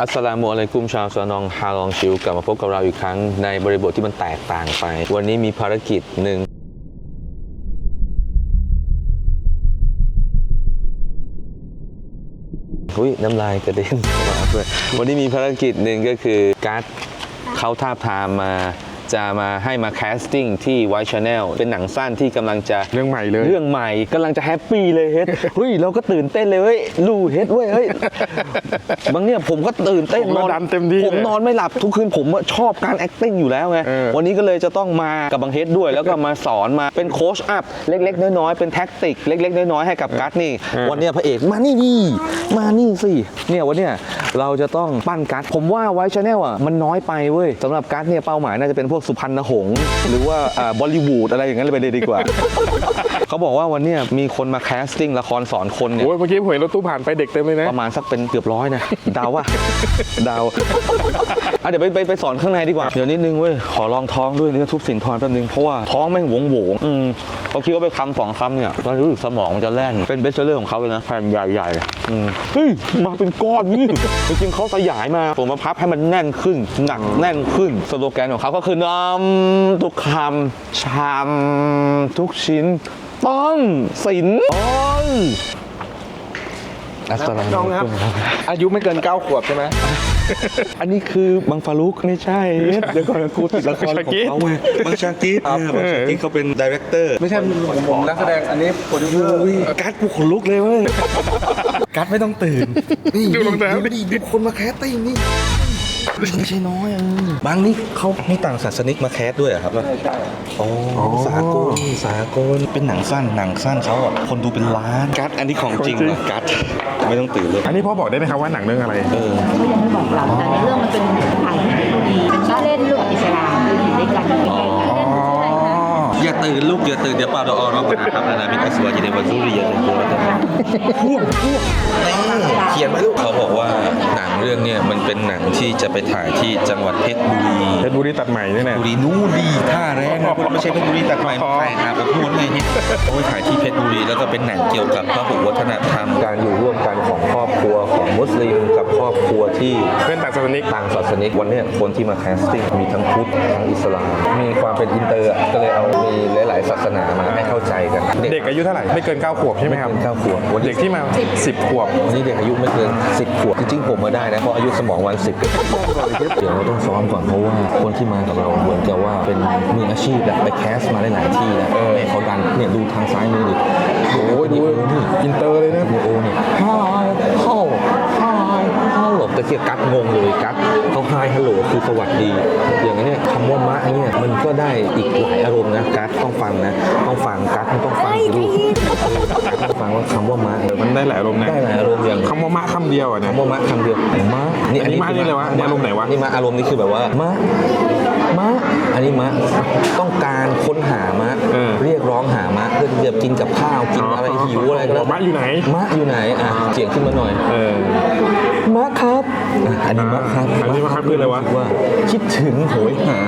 อัสสลามุอะลัยกุมชาวสนองฮาลองชิวกลับมาพบกับเราอีกครั้งในบริบทที่มันแตกต่างไป วันนี้มีภารกิจหนึ่งอุ้ยน้ำลายกระเด็นมาด้วยวันนี้มีภารกิจหนึ่งก็คือการ์ดเขาทาบทามมา จะมาให้มาแคสติ้งที่ไวท์ชาแนลเป็นหนังสั้นที่กำลังจะเรื่องใหม่เลย เรื่องใหม่กำลังจะแฮปปี้เลยเฮ็ดเฮ้ยเราก็ตื่นเต้นเลยเฮ้ยลู่เฮ็ดเว้ยเฮ้ยบางเนี่ยผมก็ตื่นเต้นผมก็ดันเต็มที่ผมเลยนอนไม่หลับทุกคืนผมอะชอบการ acting อยู่แล้วไงเออวันนี้ก็เลยจะต้องมากับบางเฮ็ดด้วยแล้วก็มาสอนมาเป็นโค้ชอัพเล็ก ๆ น้อยๆเป็นแท็กติกเล็ก ๆ น้อยๆให้กับกัสนี่ วันเนี้ยพระเอกมานี่ดิมานี่สิเนี่ยวันเนี้ยเราจะต้องปั้นกัสผมว่าไว้ชาแนลอะมันน้อยไปเว้ยสำหรับกัสเนี่ยเป้าหมายน่าจะเป็นพวกสุพรรณหงษ์หรือว่าบอลลีวูดอะไรอย่างนั้นเลยไปเลยดีกว่า เขาบอกว่าวันเนี้ยมีคนมาแคสติ้งละครสอนคนเนี่ยโอ้ยเมื่อกี้ผมเห็นรถตู้ผ่านไปเด็กเต็มเลยนะ ประมาณสักเป็นเกือบร้อยนะเดาวว่าดาวอะเดี๋ยวไปไปไปสอนข้างในดีกว่า เดี๋ยวนิดนึงเว้ย ขอลองท้องด้วยเนื้อทุบสินทรแป๊บนึง เพราะว่าท้องแม่งหวงหวงๆอืมเขาคิดว่าไปคำสองคำเนี่ยเรารู้สึกสมองมันจะแล่น เป็นเบสเซอร์ของเขาเลยนะแผ่นใหญ่ๆอืมเฮ้ย มาเป็นก้อนนี่จริงๆเขาขยายมาผมมาพับให้มันแน่นขึ้น หนักแน่นขึ้นสโลแกนของเขาก็คือนำทุกคำชามทุกชิ้น ต้องสินอ้อนอัสสลามุน้องอะลัยครับกุมครับ อายุไม่เกิน 9 ขวบใช่ไหม อันนี้คือบังฟารุกไม่ใช่ เดี๋ยวก่อนกูติดละครของเขาไงบังชากิดบังชากิดเขาเป็นดีเรคเตอร์ ไม่ใช่ผมผมนักแสดงอันนี้โปรดิวเซอร์การ์ดกูขนลุกเลยเว้ยกัดไม่ต้องตื่น นี่ดูรองเท้าไม่ดีดูคนมาแคสติ้งนี่ ไม่ใช่น้อยอะบางนี่เขามีต่างศาสนิกมาแคสด้วยเหรอครับใช่ใช่อ๋อสากลสากลเป็นหนังสั้นหนังสั้นเขาอะคนดูเป็นล้านการ์ดอันนี้ของจริงเหรอการ์ดไม่ต้องตื่นเลยอันนี้พ่อบอกได้ไหมครับว่าหนังเรื่องอะไรเออก็ยังไม่บอกเราแต่ในเรื่องมันเป็นถ่ายที่เพชรบุรีเป็นชื่อเล่นเรื่องอิสลามคืออยู่ด้วยกันใกล้ๆกันเล่นชื่ออะไรคะอย่าตื่นลูกอย่าตื่นเดี๋ยวป่าดอกเราไปหาครับนานามิตรสวาจิเดวันซุริยาเป็นตัวพวกพวกเขียนไว้ลูกเขาบอกว่าหนัง เรื่องเนี้ยมันเป็นหนังที่จะไปถ่ายที่จังหวัดเพชรบุรีเพชรบุรีตัดใหม่นี่แน่บุรีนู่นดีท่าแรงนะไม่ใช่เพชรบุรีตัดใหม่มาถ่ายอาบอบนวดไงเนี่ยเขาไปถ่ายที่เพชรบุรีแล้วก็เป็นหนังเกี่ยวกับพหุวัฒนธรรมการอยู่ร่วมกันของครอบครัวของมุสลิมกับครอบครัวที่เพื่อนต่างศาสนิกต่างศาสนิกวันเนี้ยคนที่มาแคสติ้งมีทั้งพุทธทั้งอิสลามมีความเป็นอินเตอร์อะก็เลยเอามีหลาย ๆ ศาสนามาให้เข้าใจกัน เด็กอายุเท่าไหร่ไม่เกิน9ขวบใช่ไหมครับเก้าขวบวันเด็นี้กที่มา 10 ขวบวันนี้เด็กอายุไม่เกิน 10 ขวบจริง ๆ ผมมาได้นะเพราะอายุสมองวัน10เดี๋ยวเราต้องซ้อมก่อนเพราะว่าคนที่มากับเราเหมือนกับว่าเป็นมืออาชีพแหละไปแคสมาได้หลายที่แล้วให้เขาดันเนี่ยดูทางซ้ายมือดิโอ้ยดูนี่อินเตอร์เลยนะวิดีโอเนี่ยฮายเข้าฮาย เข้าหลบแต่เกียกัดงงเลยกัดเขาฮายฮัลโหลคือสวัสดี อย่างนี้ยคำว่ามะเนี่ยมันก็ได้อีกหลายอารมณ์นะกัดต้องฟังนะต้องฟังกัดไม่ต้องฟังสิลูกต้องฟังว่าคำว่ามะเออมันได้หลายอารมณ์นะได้หลายอารมณ์อย่างคำว่ามะคำเดียวอะนะคำว่ามะคำเดียวมะอันนี้มะนี่เลยวะอันนี้อารมณ์ไหนวะนี่มะอารมณ์นี่คือแบบว่ามะมะอันนี้มะต้องการค้นหามะเออเรียกร้องหามะเพื่อที่จะกินกับข้าวกินอะไรหิวอะไรก็แล้วมะอยู่ไหนมะอยู่ไหนอะเสียงขึ้นมาหน่อยเออมะครับ อะอันนี้มะครับอันนี้มะครับคืออะไรวะว่าคิดถึงโหยหา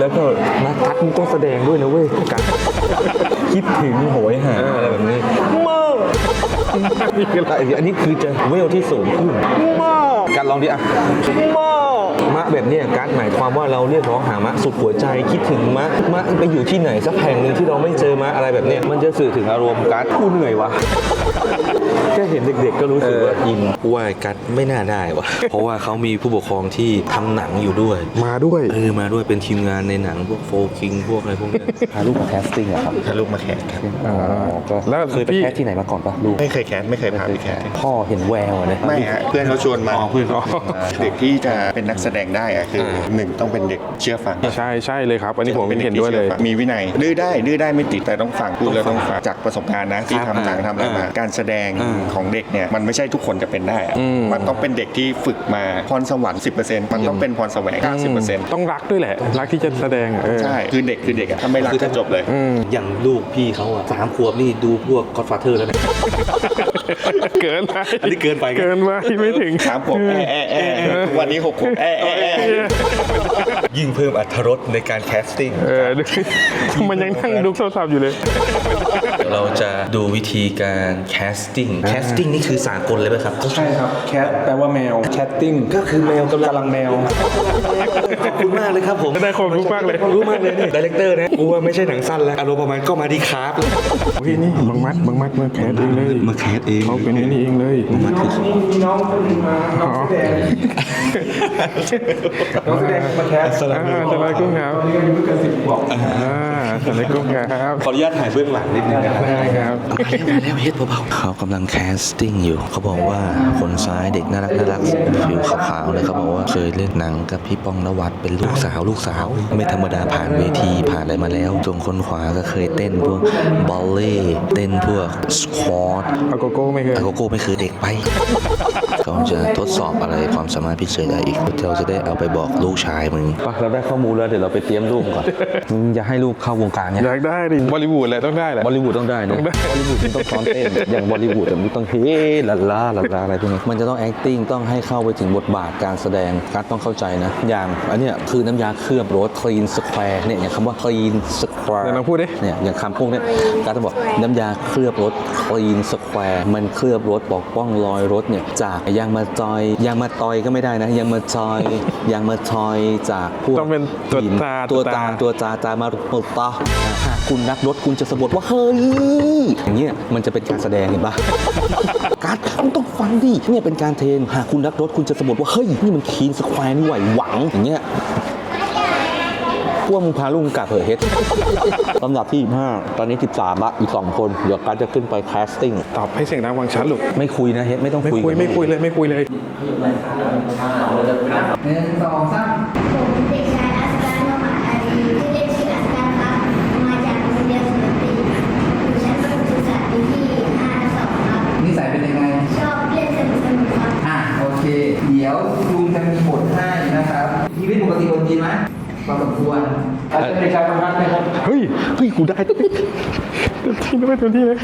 แล้วก็นักกัดมึงต้องแสดงด้วยนะเว้ยกัดคิดถึงโหยหาอะไรแบบนี้มะนี่คืออะไรอันนี้คือจะเวลที่สูงขึ้นมะการลองดิอะมะมะแบบเนี้ยการดหมายความว่าเราเรียกร้องหามะสุดหัวใจคิดถึงมะมะไปอยู่ที่ไหนสักแห่งหนึ่งที่เราไม่เจอมะอะไรแบบเนี้ยมันจะสื่อถึงอารมณ์การดกูเหนื่อยวะ แค่เห็นเด็กๆก็รู้สึกว่าอินว่ากัดไม่น่าได้วะเพราะว่าเขามีผู้ปกครองที่ทำหนังอยู่ด้วย มาด้วยเออมาด้วยเป็นทีมงานในหนังพวกโฟคิงพวกอะไรพวกเนี้ยพาลูกมาแคสติ้งอะครับพาลูกมาแคสครับอ่าก็แล้วเคยไปพี่แคสที่ไหนมาก่อนปะลูกไม่เคยแคสไม่เคยพาไปแคสพ่อเห็นแววอะนะไม่ฮะเพื่อนเขาชวนมาอ๋อเพื่อนเด็กที่จะเป็นนักแสดงได้อะคืออาหนึ่งต้องเป็นเด็กเชื่อฟังใช่ใช่เลยครับอันนี้ผมป็เห็นด้วยเลยด็กที่ชื่อฟังมีวินัยดื้อได้ดื้อได้ไม่ติดแต่ต้องฟังพูดแล้วต้องฟังจากประสบการณ์นะที่ครับทำหนังทำอะไรมาอ่าการแสดงอ่าของเด็กเนี่ยมันไม่ใช่ทุกคนจะเป็นได้อะอืม มันต้องเป็นเด็กที่ฝึกมาพรสวรรค์10%มันต้องเป็นพรแสวง90%ต้องรักด้วยแหละ รักที่จะแสดงอะเออ ใช่คือเด็กคือเด็กอะถ้าไม่รักก็จบเลยอืมอย่างลูกพี่เขาอะสามขวบนี่ดูพวก Godfather แล้วเนี่ย เกินไปอันนี้เกินไปไงเกินไปไม่ถึงสามขวบแอะแอะแอะทุกวันนี้หกขวบแอะแอะแอะยิ่งเพิ่มอรรถรสในการแคสติ้งเออดูมันยังนั่งดูโทรศัพท์อยู่เลย เราจะดูวิธีการแคสติ้งแคสติ้งนี่คือสากลเลยไหมครับ ใช่ครับแคทแปลว่าแมวแคทติ้งก็คือแมวกำลังกำลังแมวขอบคุณมากเลยครับผมได้ความรู้มากเลยความรู้มากเลยเนี่ยดีเลกเตอร์นะกูว่าไม่ใช่หนังสั้นแล้วอารมณ์ประมาณก็มาดีครับโอ้ยนี่บางมัดบางมัดมาแคทเองเลยมาแคสเองเขาเป็นไอ้นี่เองเลยมาคือมีน้องคนนึงมาน้องแสดงน้องแสดงมาแคสสลายกุ้งครับนี่ก็อายุไม่เกินสิบขวบอ่าสลายกุ้งครับขออนุญาตถ่ายเบื้องหลังนิดนึงนะครับได้ครับแล้วเฮ็ดเบาๆเขากำลังแคสติ้งอยู่ เขาบอกว่าคนซ้ายเด็กน่ารักน่ารักผิวขาวๆเลยเขาบอกว่าเคยเล่นหนังกับพี่ป้องนวัดเป็นลูกสาวลูกสาว ไม่ธรรมดาผ่านเวทีผ่านอะไรมาแล้วจงคนขวาก็เคยเต้นพวกบอลเล่เต้นพวกสควอตอาโกโก้ไม่เคยอาโกโก้ไม่คือเด็กไปเขาจะทดสอบอะไรความสามารถพิเศษอะไรอีกเราจะได้เอาไปบอกลูกชายมึงเราได้ข้อมูลแล้วเดี๋ยวเราไปเตรียมลูกก่อนมึงจะให้ลูกเข้าวงการเนี่ยอยากได้ดิบอลลีวูดแหละต้องได้แหละบอลลีวูดต้องได้นะบอลลีวูดมันต้องซ้อมเต้นอย่างบอลลีวูดแต่มันต้องเฮ้ลาลาลาลาอะไรพวกนี้มันจะต้อง acting ต้องให้เข้าไปถึงบทบาทการแสดงการดต้องเข้าใจนะอย่างอันเนี้ยคือน้ำยาเคลือบรถ clean square เนี่ยอย่างคำว่า clean square เดี๋ยวลองพูดดิเนี่ยอย่างคำพวกเนี้ยการจะบอกน้ำยาเคลือบรถ clean square มันเคลือบรถปกป้องรอยรถเนี่ยจากยางมาจอยยางมาตอยก็ไม่ได้นะยางมาจอยยางมาจอยจากพวกต้องเป็นตัวหินตาตัวตาตาตัวตาตามาปลตาหากคุณรักรถคุณจะสะบัดว่าเฮ้ยอย่างเงี้ยมันจะเป็นการแสดงเห็นปะการดมันต้องฟังดิเนี่ยเป็นการเทรนหากคุณรักรถคุณจะสะบัดว่าเฮ้ยนี่มันคีนสแควร์นี่ไหวหวังอย่างเงี้ย พวกมึงพาลุงกลับเหอะเฮ็ดลำดับที่ 25 ตอนนี้ 13ละอีก 2 คน เดี๋ยวการดจะขึ้นไปแคสติ้ง ตอบให้เสียงดังวังชัดลูกไม่คุยนะเฮ็ดไม่ต้องไม่คุยคุยกับไม่คุยเลย ไม่คุยเลย หนึ่งสองสาม ผมเด็ก ยเฮ้ยกูได้เต็มที่ไม่เต็มที่เลย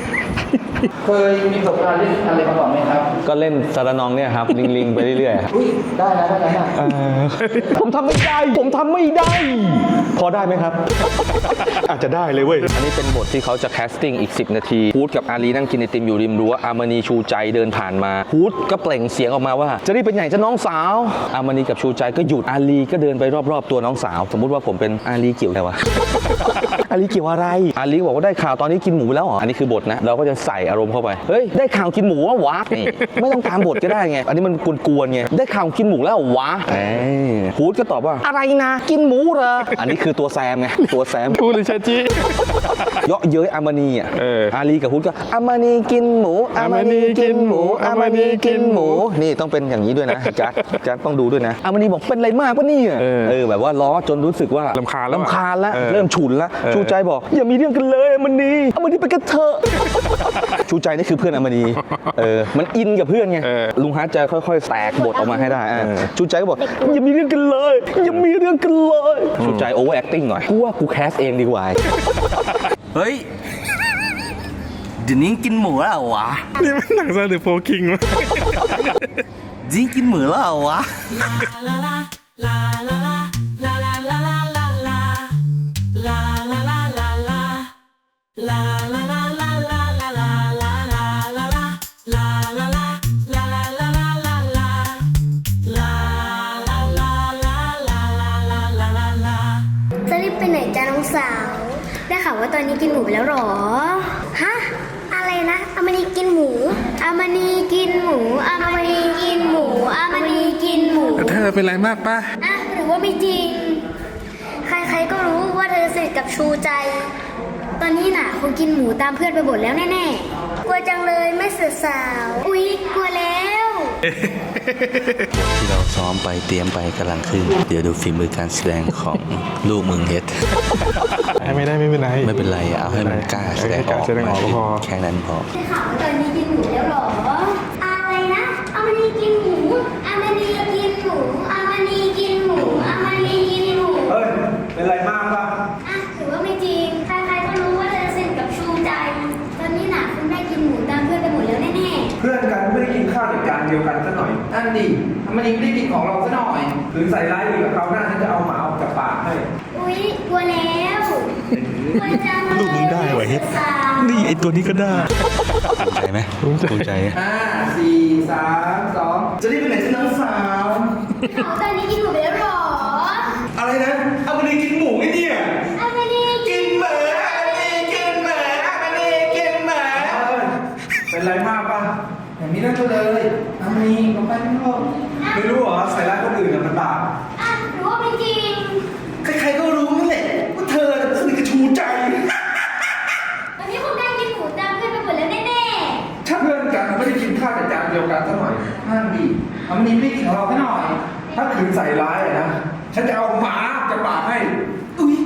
เคยมีประสบการณ์เล่นอะไรมาก่อนไหมครับก็เล่นสารนองเนี่ยครับ ลิงลิงๆไปเรื่อยๆครับอุ้ยได้แล้วได้แล้วผมทำไม่ได้ ผมทำไม่ได้ พอได้ไหมครับ อาจจะได้เลยเว้ย อันนี้เป็นบทที่เขาจะแคสติ้งอีก 10 นาที พูดกับอาลีนั่งกินไอติมอยู่ริมรั้วอามานีชูใจเดินผ่านมา พูดก็เปล่งเสียงออกมาว่า จะรีบไปไหนจะน้องสาว อามานีกับชูใจก็หยุดอาลีก็เดินไปรอบๆ ตัวน้องสาว สมมุติว่าผมเป็นอาลีเกี่ยวอะไรวะ อาลีเกี่ยวอะไร อาลีบอกว่าได้ข่าวตอนนี้กินหมูแล้วเหรอ อันนี้คือบทนะ เราก็จะใส่อารมณ์เข้าไป เฮ้ย ได้ข่าวกินหมูแล้ววะนี่ไม่ต้องตามบทก็ได้ไง อันนี้มันกวนๆไง ได้ข่าวกินหมูแล้วเหรอวะเอ้ยพูดก็ตอบว่า อะไรนะ กินหมูเหรอ อันนี้คือตัวแซมไง ตัวแซมพูดเลยชาจีเยาะเย้ยอามานีอะเอออาลีกับพุทธก็อามานีกินหมูอามานีกินหมูอามานีกินหมู นี่ต้องเป็นอย่างนี้ด้วยนะจัดจัดต้องดูด้วยนะอามานีบอกเป็นอะไรมากปะเนี่ยเออเออแบบว่าล้อจนรู้สึกว่ารำคาญแล้วอะรำคาญแล้วเออ เริ่มฉุนแล้วเออชูใจบอก อย่ามีเรื่องกันเลยอามานีอามานีไปกันเถอะชูใจนี่คือเพื่อนอามานีเออมันอินกับเพื่อนไงเออลุงฮาร์ดจะค่อย ๆ แตกบทออกมาให้ได้อะเออชูใจก็บอกอย่ามีเรื่องกันเลยอย่ามีเรื่องกันเลยชูใจโอเวอร์แอคติ้งหน่อยกูว่ากูแคสเองดีกว่าเฮ้ยเดี๋ยวนี้กินหมูแล้วเหรอวะนี่มันหนังซาหรือโฟคิงวะจริงกินหมูแล้วเหรอวะจะ ตอนนี้กินหมูไปแล้วหรอ ฮะ อะไรนะอามานีกินหมู อามานีกินหมู อามานีกินหมู อามานีกินหมู เธอเป็นไรมากป่ะอะหรือว่าไม่จริง ใครๆก็รู้ว่าเธอสนิทกับชูใจ ตอนนี้น่ะคงกินหมูตามเพื่อนไปหมดแล้วแน่ๆ กลัวจังเลยไม่เสือสาว อุ๊ย กลัวแล้ว ที่เราซ้อมไปเตรียมไปกำลังขึ้น เดี๋ยวดูฝีมือการแสดงของลูกมึงเฮ็ด ไม่ได้ไม่เป็นไรไม่เป็นไรเอาให้มันกล้าแสดงออกให้กล้าแสดงออกก็พอแค่นั้นพอได้ข่าวว่าตอนนี้กินหมูแล้วเหรออะไรนะอามานีกินหมูอามานีกินหมูอามานีกินหมูอามานีกินหมูเฮ้ยเป็นไรมากป่ะ นั่นดิทำไมมันยังไม่ได้กินของเราซะหน่อย หรือใส่ร้ายอีกกับเขาวหน้าฉันจะเอาหมาออกจากปากให้ อุ๊ยกลัวแล้วกลัวจังเลยลูกมึงได้ว่ะเฮ็ดนี่ไอตัวนี้ก็ได้ภูมิใจไหมภูมิใจห้าสี่สามสองจะรีบไปไหนจ๊ะน้องสาวเขาตอนนี้กินหมูไปแล้วเหรอ อะไรนะ เอาไปเลยกินหมูไงเนี่ย นี้นั่นก็เลยอามีลงไปข้างนอกไม่รู้เหรอใส่ร้ายคนอื่นน่ะมันบาปอะหรือว่าไม่จริง ใครๆก็รู้นั่นแหละว่าเธอน่ะสนิทกับชูใจวันนี้คงได้กินหมูตามเพื่อนไปหมดแล้วแน่ถ้าเพื่อนกันไม่ได้กินข้าวแต่จานเดียวกันสักหน่อยห้ามดีเอามันนี้ไม่กินของเราสักหน่อย ถ้าคืนใส่ร้ายอะนะ ฉันจะเอาหมาจะปากให้ อุ้ย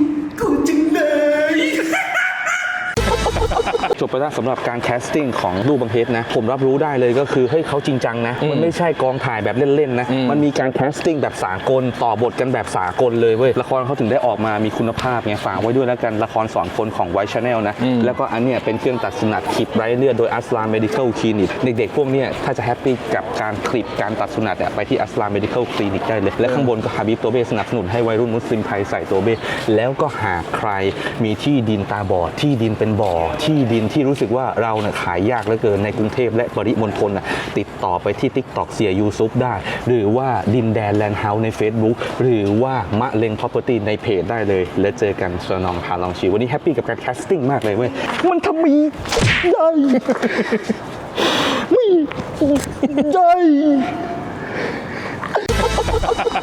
จบไปแล้วสำหรับการแคสติ้งของลูกบังเพชรนะ ผมรับรู้ได้เลยก็คือเฮ้ยเขาจริงจังนะ มันไม่ใช่กองถ่ายแบบเล่น ๆ นะ มันมีการแคสติ้งแบบสากลต่อบทกันแบบสากลเลยเว้ยละครเขาถึงได้ออกมามีคุณภาพไงฝากไว้ด้วยแล้วกันละครสอนคนของไวชแนลนะ แล้วก็อันเนี้ยเป็นเครื่องตัดสนัดคลิปไร้เลือดโดยอัสลาม medical clinic เด็กๆพวกเนี้ยถ้าจะแฮปปี้กับการคลิปการตัดสนัดอะไปที่อัสลาม medical clinic ได้เลยและข้างบนก็ฮาบิบตัวเบสนับสนุนให้วัยรุ่นมุสลิมไทยใส่ตัวเบแล้วก็หากใครมีที่ดินตาบอดที่ดินเป็นบ่อที่ดินที่รู้สึกว่าเราเนี่ยขายยากเหลือเกินในกรุงเทพและปริมณฑลน่ะติดต่อไปที่ TikTok เสียยูซุปได้ หรือว่าดินแดนแลนด์เฮาส์ใน Facebook หรือว่ามะเร็ง property ในเพจได้เลย แล้วเจอกันสนองพาลองชีวันนี้แฮปปี้กับการแคสติ้งมากเลยเว้ยมันทำมีได้ไม่ได้